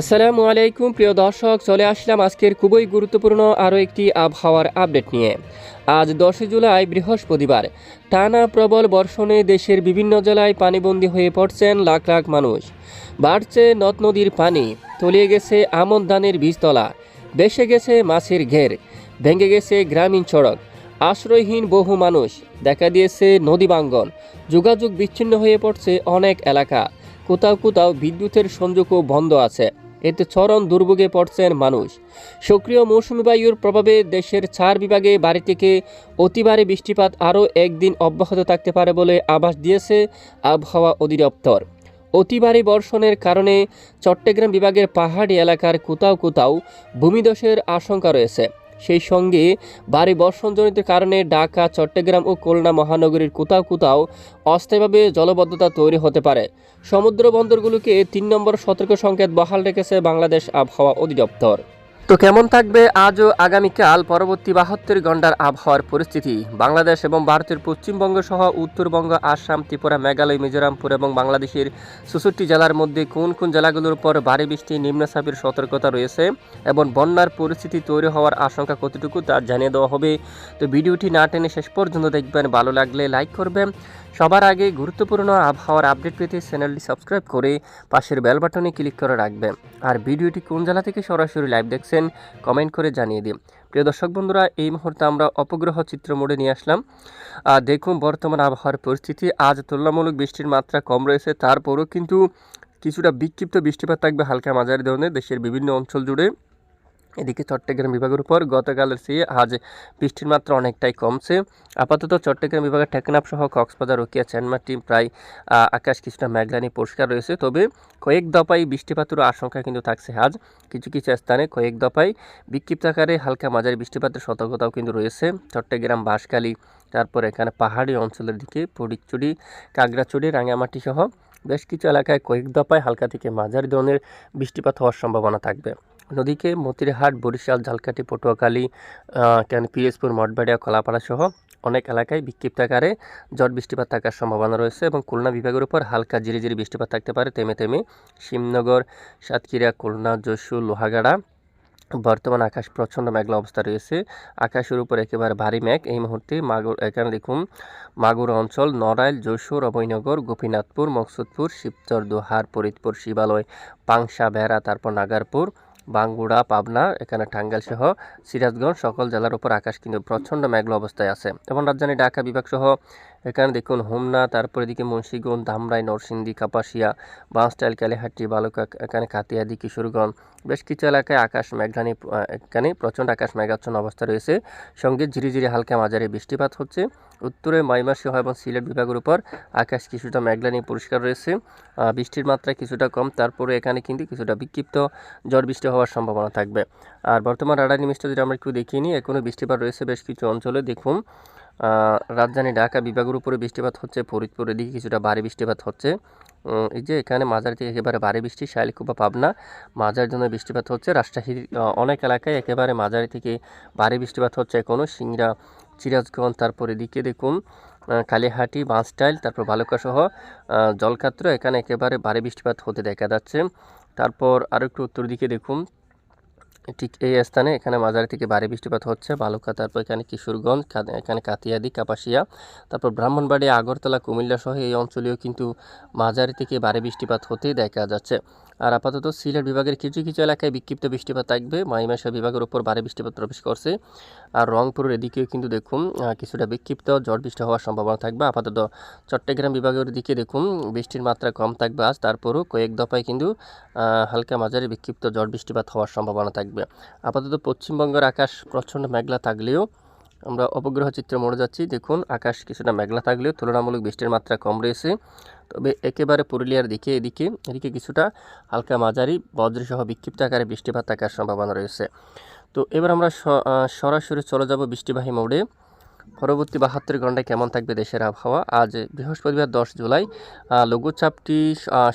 আসসালামু আলাইকুম, প্রিয় দর্শক, চলে আসলাম আজকের খুবই গুরুত্বপূর্ণ আরও একটি আবহাওয়ার আপডেট নিয়ে। আজ দশই জুলাই, বৃহস্পতিবার। টানা প্রবল বর্ষণে দেশের বিভিন্ন জেলায় পানিবন্দী হয়ে পড়ছেন লাখ লাখ মানুষ। বাড়ছে নদ নদীর পানি, তলিয়ে গেছে আমন ধানের বীজতলা বেসে গেছে মাছের ঘের, ভেঙে গেছে গ্রামীণ সড়ক, আশ্রয়হীন বহু মানুষ, দেখা দিয়েছে নদী বাঙ্গন যোগাযোগ বিচ্ছিন্ন হয়ে পড়ছে অনেক এলাকা, কোথাও কোথাও বিদ্যুতের সংযোগও বন্ধ আছে। এতে চরম দুর্ভোগে পড়ছেন মানুষ। সক্রিয় মৌসুমি বায়ুর প্রভাবে দেশের চার বিভাগে বাড়ি থেকে অতিবারে বৃষ্টিপাত আরও একদিন অব্যাহত থাকতে পারে বলে আভাস দিয়েছে আবহাওয়া অধিদপ্তর। অতিবারে বর্ষণের কারণে চট্টগ্রাম বিভাগের পাহাড়ি এলাকার কোথাও কোথাও ভূমিধসের আশঙ্কা রয়েছে। সেই সঙ্গে ভারী বর্ষণজনিত কারণে ঢাকা, চট্টগ্রাম ও খুলনা মহানগরীর কোথাও কোথাও অস্থায়ীভাবে জলবদ্ধতা তৈরি হতে পারে। সমুদ্র বন্দরগুলোকে তিন নম্বর সতর্ক সংকেত বহাল রেখেছে বাংলাদেশ আবহাওয়া অধিদপ্তর। তো কেমন থাকবে আজও আগামীকাল? পরবর্তী বাহাত্তর ঘণ্টার আবহাওয়ার পরিস্থিতি। বাংলাদেশ এবং ভারতের পশ্চিমবঙ্গ সহ উত্তরবঙ্গ, আসাম, ত্রিপুরা, মেঘালয়, মিজোরামপুর এবং বাংলাদেশের চৌষট্টি জেলার মধ্যে কোন কোন জেলাগুলোর উপর ভারী বৃষ্টি, নিম্নচাপের সতর্কতা রয়েছে এবং বন্যার পরিস্থিতি তৈরি হওয়ার আশঙ্কা কতটুকু তা জানিয়ে দেওয়া হবে। তো ভিডিওটি না টেনে শেষ পর্যন্ত দেখবেন। ভালো লাগলে লাইক করবেন। সবার আগে গুরুত্বপূর্ণ আবহাওয়ার আপডেট পেতে চ্যানেলটি সাবস্ক্রাইব করে পাশের বেল বাটনে ক্লিক করে রাখবেন। আর ভিডিওটি কোন জেলা থেকে সরাসরি লাইভ দেখছেন কমেন্ট করে জানিয়ে দিন। প্রিয় দর্শক বন্ধুরা, এই মুহূর্তে আমরা অপগ্রহ চিত্র মোডে নিয়ে আসলাম। আর দেখুন, বর্তমান আবহাওয়ার পরিস্থিতি, আজ তুলনামূলক বৃষ্টির মাত্রা কম রয়েছে, তারপরও কিন্তু কিছুটা বিক্ষিপ্ত বৃষ্টিপাত থাকবে হালকা মাঝারি ধরনের দেশের বিভিন্ন অঞ্চল জুড়ে। এদিকে চট্টগ্রাম বিভাগের উপর গতকালের চেয়ে আজ বৃষ্টির মাত্রা অনেকটাই কমছে। আপাতত চট্টগ্রাম বিভাগের টেকনাফ সহ কক্সবাজার, রকিয়া চ্যানমাটি প্রায় আকাশ কিছুটা মেঘলানি পরিষ্কার রয়েছে, তবে কয়েক দফায় বৃষ্টিপাতের আশঙ্কা কিন্তু থাকছে আজ। কিছু কিছু স্থানে কয়েক দফায় বিক্ষিপ্ত আকারে হালকা মাঝারি বৃষ্টিপাতের সতর্কতাও কিন্তু রয়েছে। চট্টগ্রাম, বাঁশখালী, তারপর এখানে পাহাড়ি অঞ্চলের দিকে ফটিকচুরি কাগড়াচুরি রাঙামাটি সহ বেশ কিছু এলাকায় কয়েক দফায় হালকা থেকে মাঝারি ধরনের বৃষ্টিপাত হওয়ার সম্ভাবনা থাকবে। নদীকে মতিরহাট, বরিশাল, ঝালকাঠি, পটুয়াখালী কেন পিএসপুর মঠবাড়িয়া, কলাপাড়া সহ অনেক এলাকায় বিক্ষিপ্ত আকারে ঝড় বৃষ্টিপাত থাকার সম্ভাবনা রয়েছে এবং খুলনা বিভাগের উপর হালকা ঝিরি ঝিরি বৃষ্টিপাত থাকতে পারে। তেমে তেমে শিবনগর, সাতক্ষীরা, খুলনা, যশোর, লোহাগাড়া, বর্তমান আকাশ প্রচণ্ড মেঘলা অবস্থা রয়েছে। আকাশের উপর একেবারে ভারী মেঘ। এই মুহূর্তে মাগুর এখানে দেখুন, মাগুর অঞ্চল, নড়াইল, যশোর, অভয়নগর, গোপীনাথপুর, মকসুদপুর, শিবচর, দোহার, ফরিদপুর, শিবালয়, পাংশা বেড়া তারপর নাগারপুর বাঙ্গুড়া, পাবনা, এখানে টাঙ্গাইল সহ সিরাজগঞ্জ, সকল জেলার উপর আকাশ কিন্তু প্রচণ্ড মেঘলা অবস্থায় আছে। এবং রাজধানী ঢাকা বিভাগ সহ এখানে দেখুন হোমনা, তারপরে এদিকে মুন্সিগঞ্জ, ধামরাই, নরসিংদী, কাপাসিয়া বাঁশটাইল কালীহাটি বালুকা এখানে কাতিয়াদি, কিশোরগঞ্জ, বেশ কিছু এলাকায় আকাশ মেঘানি এখানে প্রচণ্ড আকাশ মেঘাচ্ছন্ন অবস্থা রয়েছে। সঙ্গে ঝিরিঝিরি হালকা মাঝারি বৃষ্টিপাত হচ্ছে। উত্তরে মাইমাসী হয় এবং সিলেট বিভাগের উপর আকাশ কিছুটা মেঘলানি পরিষ্কার রয়েছে। বৃষ্টির মাত্রা কিছুটা কম, তারপরে এখানে কিন্তু কিছুটা বিক্ষিপ্ত ঝড় বৃষ্টি হওয়ার সম্ভাবনা থাকবে। আর বর্তমান রাডার নিমিষটা যদি আমরা একটু দেখিনি এখনও বৃষ্টিপাত রয়েছে বেশ কিছু অঞ্চলে। দেখুন রাজধানী ঢাকা বিভাগের উপরে বৃষ্টিপাত হচ্ছে ফরিদপুরের দিকে কিছুটা ভারী বৃষ্টিপাত হচ্ছে। এই যে এখানে মাঝারি থেকে একেবারে ভারী বৃষ্টি শাইলকুপা পাবনা মাঝার জন্য বৃষ্টিপাত হচ্ছে। রাজশাহীর অনেক এলাকায় একেবারে মাঝারি থেকে ভারী বৃষ্টিপাত হচ্ছে এখনও সিংড়া চিরাজগঞ্জ তারপর এদিকে দেখুন কালীহাটি বাঁশটাইল তারপর বালুকা সহ আহ, জলকাত্র এখানে একেবারে ভারী বৃষ্টিপাত হতে দেখা যাচ্ছে। তারপর আরও একটু উত্তর দিকে দেখুন ঠিক এই স্থানে এখানে মাঝারি থেকে ভারী বৃষ্টিপাত হচ্ছে বালুকা তারপর এখানে কিশোরগঞ্জ এখানে কাতিয়াদি কাপাসিয়া, তারপর ব্রাহ্মণবাড়ি আগরতলা, কুমিল্লা সহ এই অঞ্চলেও কিন্তু মাঝারি থেকে ভারী বৃষ্টিপাত হতেই দেখা যাচ্ছে। আর আপাতত সিলেট বিভাগের কিছু কিছু এলাকায় বিক্ষিপ্ত বৃষ্টিপাত থাকবে। মাইমাসা বিভাগের উপর ভারী বৃষ্টিপাত প্রবেশ করছে। আর রংপুরের এদিকেও কিন্তু দেখুন কিছুটা বিক্ষিপ্ত ঝড় বৃষ্টি হওয়ার সম্ভাবনা থাকবে। আপাতত চট্টগ্রাম বিভাগের দিকে দেখুন, বৃষ্টির মাত্রা কম থাকবে আজ। তারপরও কয়েক দফায় কিন্তু হালকা মাঝারি বিক্ষিপ্ত ঝড় বৃষ্টিপাত হওয়ার সম্ভাবনা থাকবে। আপাতত পশ্চিমবঙ্গের আকাশ প্রচণ্ড মেঘলা থাকলেও আমরা অপগ্রহ চিত্রে মরে যাচ্ছি। দেখুন, আকাশ কিছুটা মেঘলা থাকলেও তুলনামূলক বৃষ্টির মাত্রা কম রয়েছে। তবে একেবারে পুরুলিয়ার দিকে এদিকে এদিকে কিছুটা হালকা মাঝারি, বজ্রসহ বিক্ষিপ্ত আকারে বৃষ্টিপাত থাকার সম্ভাবনা রয়েছে। তো এবার আমরা সরাসরি চলে যাব বৃষ্টিবাহী মোড়ে। পরবর্তী বাহাত্তর ঘন্টায় কেমন থাকবে দেশের আবহাওয়া? আজ বৃহস্পতিবার দশ জুলাই। লঘুচাপটি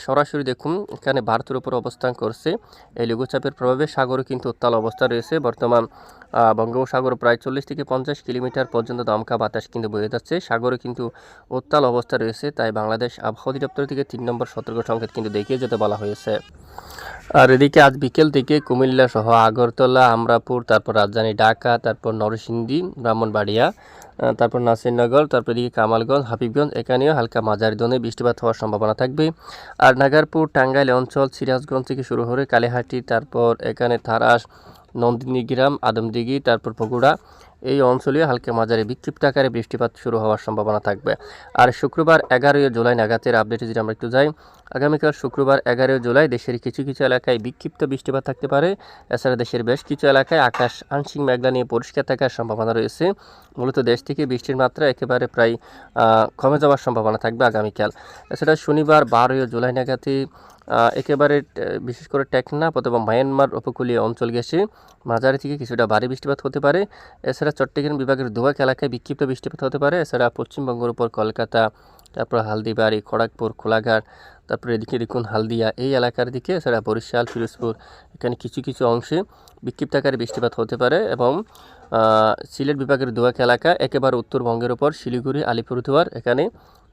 সরাসরি দেখুন, এখানে ভারতের উপর অবস্থান করছে। এই লঘুচাপের প্রভাবে সাগরও কিন্তু উত্তাল অবস্থা রয়েছে। বর্তমান বঙ্গোপসাগর প্রায় চল্লিশ থেকে পঞ্চাশ কিলোমিটার পর্যন্ত দমকা বাতাস কিন্তু বয়ে যাচ্ছে। সাগরে কিন্তু উত্তাল অবস্থা রয়েছে, তাই বাংলাদেশ আবহাওয়া অধিদপ্তর থেকে তিন নম্বর সতর্ক সংকেত কিন্তু দেখিয়ে যেতে বলা হয়েছে। আর এদিকে আজ বিকেল থেকে কুমিল্লা সহ আগরতলা, আমরাপুর, তারপর রাজধানী ঢাকা, তারপর নরসিংদী, ব্রাহ্মণবাড়িয়া তারপর নাসিরনগর, তারপর এদিকে কামালগঞ্জ, হাবিবগঞ্জ, এখানেও হালকা মাঝারি ধরনের বৃষ্টিপাত হওয়ার সম্ভাবনা থাকবে। আর নাগারপুর, টাঙ্গাইল অঞ্চল, সিরাজগঞ্জ থেকে শুরু করে কালীহাটি, তারপর এখানে থারাস, নন্দিনীগ্রাম, আদমদিঘি, তারপর বগুড়া এই অঞ্চলে হালকা মাঝারি বিক্ষিপ্ত আকারে বৃষ্টিপাত শুরু হওয়ার সম্ভাবনা থাকবে। আর শুক্রবার এগারোই জুলাই নাগাতের আপডেটে যদি আমরা একটু যাই, আগামীকাল শুক্রবার এগারোই জুলাই দেশের কিছু কিছু এলাকায় বিক্ষিপ্ত বৃষ্টিপাত থাকতে পারে। এছাড়া দেশের বেশ কিছু এলাকায় আকাশ, আংশিক মেঘলা নিয়ে পরিষ্কার থাকার সম্ভাবনা রয়েছে। মূলত দেশ থেকে বৃষ্টির মাত্রা একেবারে প্রায় কমে যাওয়ার সম্ভাবনা থাকবে আগামীকাল। এছাড়া শনিবার বারোই জুলাই নাগাতে একেবারে বিশেষ করে টেকনাফ অথবা মায়ানমার উপকূলীয় অঞ্চল গেছে। মাঝারি থেকে কিছুটা ভারী বৃষ্টিপাত হতে পারে। এছাড়া চট্টগ্রাম বিভাগের দোয়াক এলাকায় বিক্ষিপ্ত বৃষ্টিপাত হতে পারে। এছাড়া পশ্চিমবঙ্গের উপর কলকাতা, তারপর হালদিবাড়ি, খড়গপুর খোলাঘাট তারপরে এদিকে দেখুন হালদিয়া, এই এলাকার দিকে, এছাড়া বরিশাল, ফিরোজপুর, এখানে কিছু কিছু অংশে বিক্ষিপ্ত আকারে বৃষ্টিপাত হতে পারে এবং সিলেট বিভাগের দোয়াক এলাকা, একেবারে উত্তরবঙ্গের উপর শিলিগুড়ি, আলিপুরদুয়ার, এখানে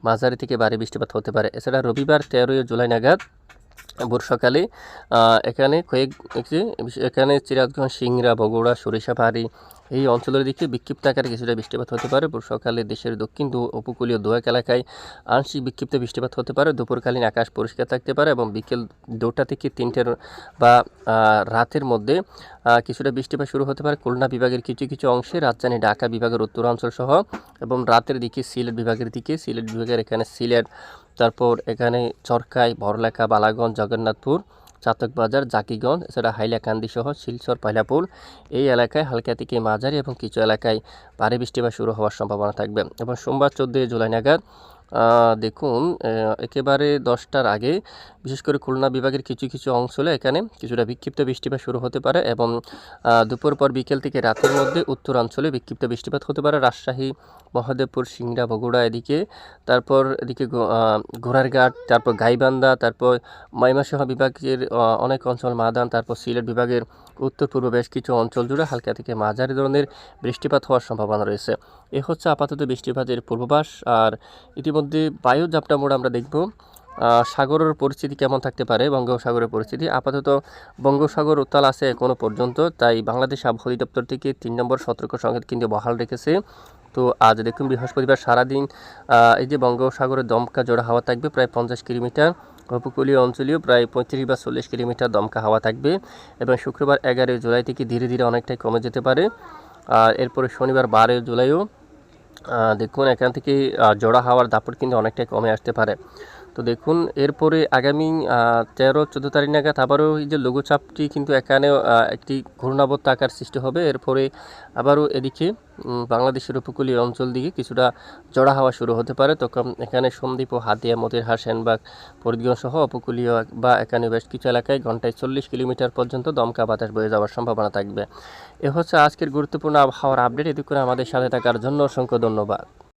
মাঝারি থেকে ভারী বৃষ্টিপাত হতে পারে। এছাড়া রবিবার তেরোই জুলাই নাগাদ ভোর সকালে এখানে কয়েক এখানে চিরাজগঞ্জ সিংড়া, বগুড়া সরিষাবাড়ি এই অঞ্চলের দিকে বিক্ষিপ্ত আকারে কিছুটা বৃষ্টিপাত হতে পারে। সকালে দেশের দক্ষিণ উপকূলীয় দোয়াক এলাকায় আংশিক বিক্ষিপ্ত বৃষ্টিপাত হতে পারে। দুপুরকালীন আকাশ পরিষ্কার থাকতে পারে এবং বিকেল দুটা থেকে তিনটের বা রাতের মধ্যে কিছুটা বৃষ্টিপাত শুরু হতে পারে। খুলনা বিভাগের কিছু কিছু অংশে, রাজধানী ঢাকা বিভাগের উত্তরাঞ্চল সহ এবং রাতের দিকে সিলেট বিভাগের দিকে, সিলেট বিভাগের এখানে সিলেট তারপর এখানে চরকাই, বড়লেখা, বালাগঞ্জ, জগন্নাথপুর, চাতকবাজার, জাকিগঞ্জ, এছাড়া হাইলাকান্দি সহ শিলচর, পাইলাপুর। এই এলাকায় হালকা থেকে মাঝারি এবং কিছু এলাকায় ভারী বৃষ্টিপাত শুরু হওয়ার সম্ভাবনা থাকবে। এবং সোমবার চোদ্দোই জুলাই নাগাদ দেখুন একেবারে দশটার আগে, বিশেষ করে খুলনা বিভাগের কিছু কিছু অঞ্চলে এখানে কিছুটা বিক্ষিপ্ত বৃষ্টিপাত শুরু হতে পারে এবং দুপুর পর বিকেল থেকে রাতের মধ্যে উত্তরাঞ্চলে বিক্ষিপ্ত বৃষ্টিপাত হতে পারে। রাজশাহী মহাদেবপুর, সিংড়া, বগুড়া এদিকে। তারপর এদিকে ঘোড়ারঘাট তারপর গাইবান্ধা, তারপর ময়মনসিংহ বিভাগের অনেক অঞ্চল, মাদান, তারপর সিলেট বিভাগের উত্তর পূর্ব বেশ কিছু অঞ্চল জুড়ে হালকা থেকে মাঝারি ধরনের বৃষ্টিপাত হওয়ার সম্ভাবনা রয়েছে। এ হচ্ছে আপাতত বৃষ্টিপাতের পূর্বাভাস। আর ইতিমধ্যে বায়ু জাপটা মোড় আমরা দেখব। সাগরের পরিস্থিতি কেমন থাকতে পারে, বঙ্গোপসাগরের পরিস্থিতি? আপাতত বঙ্গোপসাগর উত্তাল আছে এখনও পর্যন্ত, তাই বাংলাদেশ আবহাওয়া দপ্তর থেকে তিন নম্বর সতর্ক সংকেত কিন্তু বহাল রেখেছে। তো আজ দেখুন বৃহস্পতিবার সারাদিন এই যে বঙ্গোপসাগরের দমকা জোড়া হাওয়া থাকবে, প্রায় পঞ্চাশ কিলোমিটার। উপকূলীয় অঞ্চলেও প্রায় পঁয়ত্রিশ বা চল্লিশ কিলোমিটার দমকা হাওয়া থাকবে এবং শুক্রবার এগারোই জুলাই থেকে ধীরে ধীরে অনেকটাই কমে যেতে পারে। আর এরপরে শনিবার বারোই জুলাইও দেখুন এখান থেকে জোড়া হাওয়ার দাপট কিন্তু অনেকটাই কমে আসতে পারে। তো দেখুন, এরপরে আগামী তেরো, চোদ্দ তারিখ নাগাদ আবারও এই যে লঘুচাপটি কিন্তু এখানেও একটি ঘূর্ণাবর্ত আকার সৃষ্টি হবে। এরপরে আবারও এদিকে বাংলাদেশের উপকূলীয় অঞ্চল দিকে কিছুটা জড়া হাওয়া শুরু হতে পারে। তখন এখানে সন্দ্বীপ ও হাতিয়া, মতিরহাট, সেনবাগ, ফরিদগঞ্জ সহ উপকূলীয় বা এখানে বেশ কিছু এলাকায় ঘন্টায় চল্লিশ কিলোমিটার পর্যন্ত দমকা বাতাস বয়ে যাওয়ার সম্ভাবনা থাকবে। এ হচ্ছে আজকের গুরুত্বপূর্ণ আবহাওয়ার আপডেট। এদিক করে আমাদের সাথে থাকার জন্য অসংখ্য ধন্যবাদ।